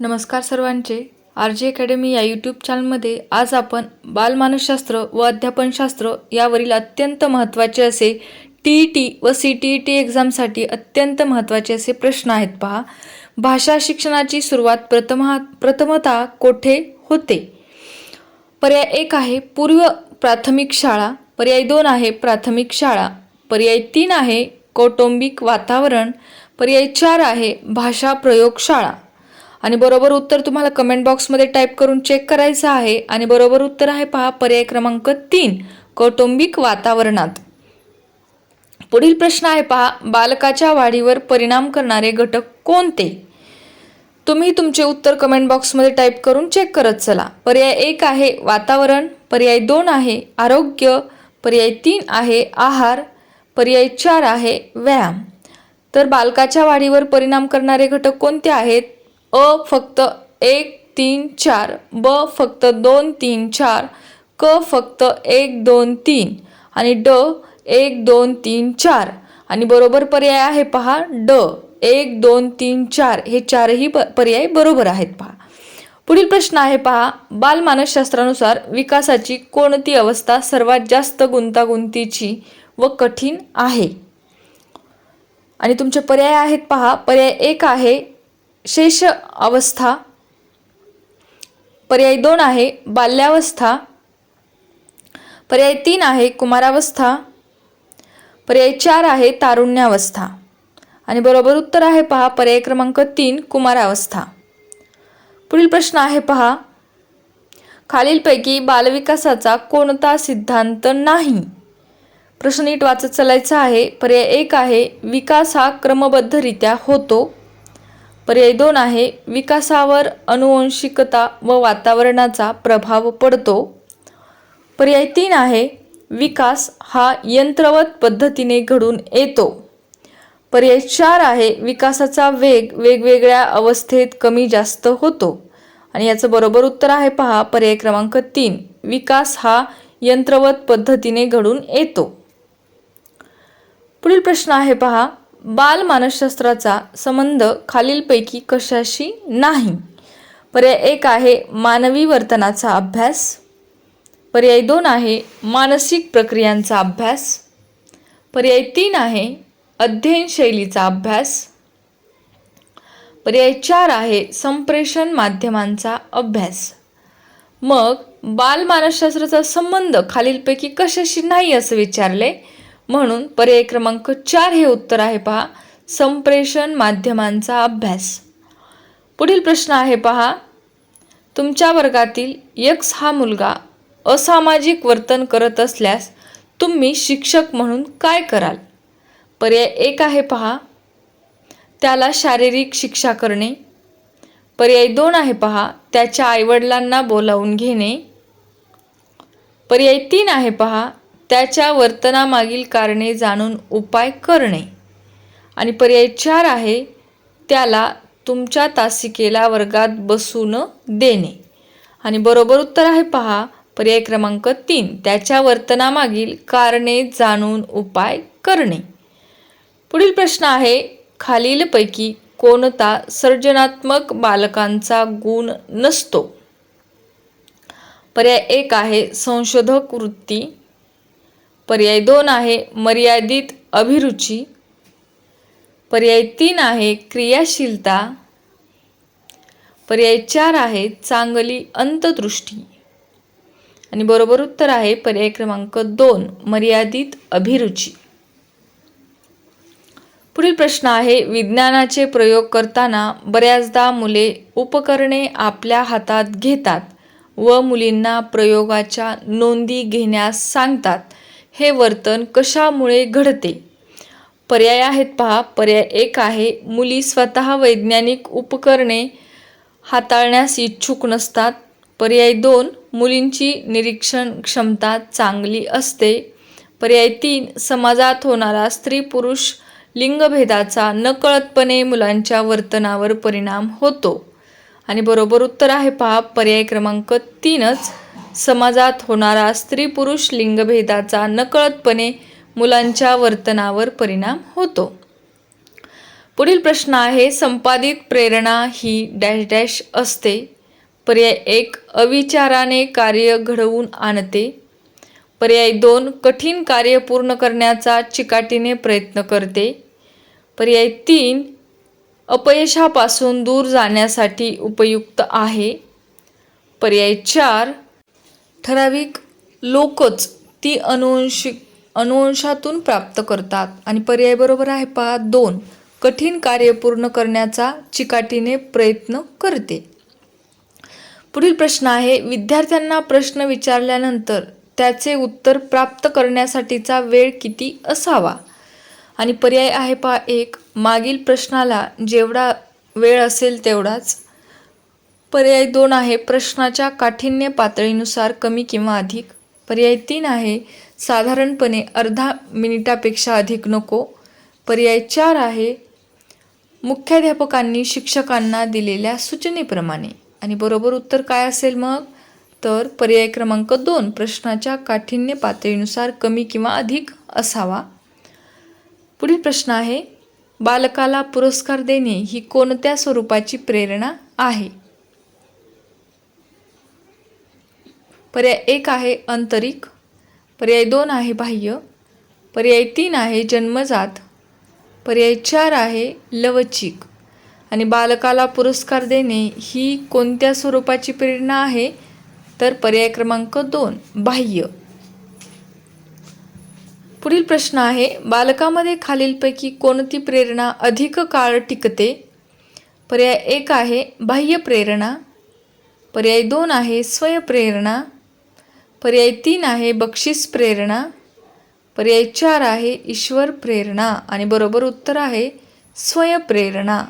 नमस्कार सर्वांचे. R J academy या यूट्यूब चॅनलमध्ये आज आपण बालमानसशास्त्र व अध्यापनशास्त्र यावरील अत्यंत महत्त्वाचे असे टी ई टी व सी टी ई टी एक्झामसाठी अत्यंत महत्त्वाचे असे प्रश्न आहेत पहा. भाषा शिक्षणाची सुरुवात प्रथमा प्रथमतः कोठे होते? पर्याय एक आहे पूर्व प्राथमिक शाळा पर्याय दोन आहे प्राथमिक शाळा पर्याय तीन आहे कौटुंबिक वातावरण पर्याय चार आहे भाषा प्रयोगशाळा आणि बरोबर उत्तर तुम्हाला कमेंट बॉक्समध्ये टाईप करून चेक करायचं आहे. आणि बरोबर उत्तर आहे पहा पर्याय क्रमांक तीन कौटुंबिक वातावरणात. पुढील प्रश्न आहे पहा बालकाच्या वाढीवर परिणाम करणारे घटक कोणते? तुम्ही तुमचे उत्तर कमेंट बॉक्समध्ये टाईप करून चेक करत चला. पर्याय एक आहे वातावरण पर्याय दोन आहे आरोग्य पर्याय तीन आहे आहार पर्याय चार आहे व्यायाम. तर बालकाच्या वाढीवर परिणाम करणारे घटक कोणते आहेत? अ फक्त एक तीन चार ब फक्त दोन तीन चार क फक्त एक दोन तीन आणि ड एक दोन तीन चार. आणि बरोबर पर्याय आहे पहा ड एक दोन तीन चार हे चारही प पर्याय बरोबर आहेत पहा. पुढील प्रश्न आहे पहा बालमानसशास्त्रानुसार विकासाची कोणती अवस्था सर्वात जास्त गुंतागुंतीची व कठीण आहे? आणि तुमचे पर्याय आहेत पहा पर्याय एक आहे शेष अवस्था पर्याय दोन आहे बाल्यावस्था. पर्याय तीन आहे कुमारावस्था. पर्याय चार आहे तारुण्यावस्था. आणि बरोबर उत्तर आहे पहा पर्याय क्रमांक तीन कुमारावस्था. पुढील प्रश्न आहे पहा. खालीलपैकी बालविकासाचा कोणता सिद्धांत नाही? प्रश्न नीट वाचत चालायचा आहे. पर्याय एक आहे विकास हा क्रमबद्धरित्या होतो. पर्याय दोन आहे. विकासावर अनुवंशिकता व वातावरणाचा प्रभाव पडतो. पर्याय तीन आहे. विकास हा यंत्रवत पद्धतीने घडून येतो. पर्याय चार आहे. विकासाचा वेग वेगवेगळ्या अवस्थेत कमी जास्त होतो. आणि याचं बरोबर उत्तर आहे पहा पर्याय क्रमांक तीन. विकास हा यंत्रवत पद्धतीने घडून येतो. पुढील प्रश्न आहे पहा. बाल मानसशास्त्राचा संबंध खालीलपैकी कशाशी नाही? पर्याय एक आहे मानवी वर्तनाचा अभ्यास. पर्याय दोन आहे मानसिक प्रक्रियांचा अभ्यास. पर्याय तीन आहे अध्ययन शैलीचा अभ्यास. पर्याय चार आहे संप्रेषण माध्यमांचा अभ्यास. मग बाल मानसशास्त्राचा संबंध खालीलपैकी कशाशी नाही असं विचारले? म्हणून पर्याय क्रमांक चार हे उत्तर आहे पहा. संप्रेषण माध्यमांचा अभ्यास. पुढील प्रश्न आहे पहा. तुमच्या वर्गातील यक्स हा मुलगा असामाजिक वर्तन करत असल्यास तुम्ही शिक्षक म्हणून काय कराल? पर्याय एक आहे पहा. त्याला शारीरिक शिक्षा करणे. पर्याय दोन आहे पहा. त्याच्या आईवडिलांना बोलावून घेणे. पर्याय तीन आहे पहा. त्याच्या वर्तनामागील कारणे जाणून उपाय करणे. आणि पर्याय चार आहे त्याला तुमच्या तासिकेला वर्गात बसून देणे. आणि बरोबर उत्तर आहे पहा पर्याय क्रमांक तीन त्याच्या वर्तनामागील कारणे जाणून उपाय करणे. पुढील प्रश्न आहे खालीलपैकी कोणता सर्जनात्मक बालकांचा गुण नसतो? पर्याय एक आहे संशोधक वृत्ती. पर्याय दोन आहे मर्यादित अभिरुची. पर्याय तीन आहे क्रियाशीलता. पर्याय चार आहे चांगली अंतदृष्टी. आणि बरोबर उत्तर आहे पर्याय क्रमांक दोन मर्यादित अभिरुची. पुढील प्रश्न आहे विज्ञानाचे प्रयोग करताना बऱ्याचदा मुले उपकरणे आपल्या हातात घेतात व मुलींना प्रयोगाच्या नोंदी घेण्यास सांगतात. हे वर्तन कशामुळे घडते? पर्याय आहेत पहा. पर्याय एक आहे मुली स्वतः वैज्ञानिक उपकरणे हाताळण्यास इच्छुक नसतात. पर्याय दोन मुलींची निरीक्षण क्षमता चांगली असते. पर्याय तीन समाजात होणारा स्त्री पुरुष लिंगभेदाचा नकळतपणे मुलांच्या वर्तनावर परिणाम होतो. आणि बरोबर उत्तर आहे पहा. पर्याय क्रमांक तीनच समाजात होणारा स्त्री पुरुष लिंगभेदाचा नकळतपणे मुलांच्या वर्तनावर परिणाम होतो. पुढील प्रश्न आहे संपादित प्रेरणा ही डॅश डॅश असते. पर्याय एक अविचाराने कार्य घडवून आणते. पर्याय दोन कठीण कार्य पूर्ण करण्याचा चिकाटीने प्रयत्न करते. पर्याय तीन अपयशापासून दूर जाण्यासाठी उपयुक्त आहे. पर्याय चार ठराविक लोकच ती अनुवंशिक अनुवंशातून प्राप्त करतात. आणि पर्याय बरोबर आहे पहा दोन. कठीण कार्य पूर्ण करण्याचा चिकाटीने प्रयत्न करते. पुढील प्रश्न आहे विद्यार्थ्यांना प्रश्न विचारल्यानंतर त्याचे उत्तर प्राप्त करण्यासाठीचा वेळ किती असावा? आणि पर्याय आहे पहा एक. मागील प्रश्नाला जेवढा वेळ असेल तेवढाच. पर्याय दोन आहे. प्रश्नाच्या काठिण्य पातळीनुसार कमी किंवा अधिक. पर्याय तीन आहे. साधारणपणे अर्धा मिनिटापेक्षा अधिक नको. पर्याय चार आहे. मुख्याध्यापकांनी शिक्षकांना दिलेल्या सूचनेप्रमाणे. आणि बरोबर उत्तर काय असेल मग? तर पर्याय क्रमांक दोन प्रश्नाच्या काठिण्य पातळीनुसार कमी किंवा अधिक असावा. पुढील प्रश्न आहे बालकाला पुरस्कार देणे ही कोणत्या स्वरूपाची प्रेरणा आहे? पर्याय एक आहे आंतरिक पर्याय दोन आहे बाह्य पर्याय तीन आहे जन्मजात पर्याय चार आहे लवचिक. आणि बालकाला पुरस्कार देणे ही कोणत्या स्वरूपाची प्रेरणा आहे? तर पर्याय क्रमांक दोन बाह्य. पुढील प्रश्न आहे बालकामध्ये खालीलपैकी कोणती प्रेरणा अधिक काळ टिकते? पर्याय एक आहे बाह्य प्रेरणा पर्याय दोन आहे स्वयंप्रेरणा पर्याय तीन आहे बक्षीस प्रेरणा. पर्याय चार आहे ईश्वर प्रेरणा. आणि बरोबर उत्तर आहे स्वयंप्रेरणा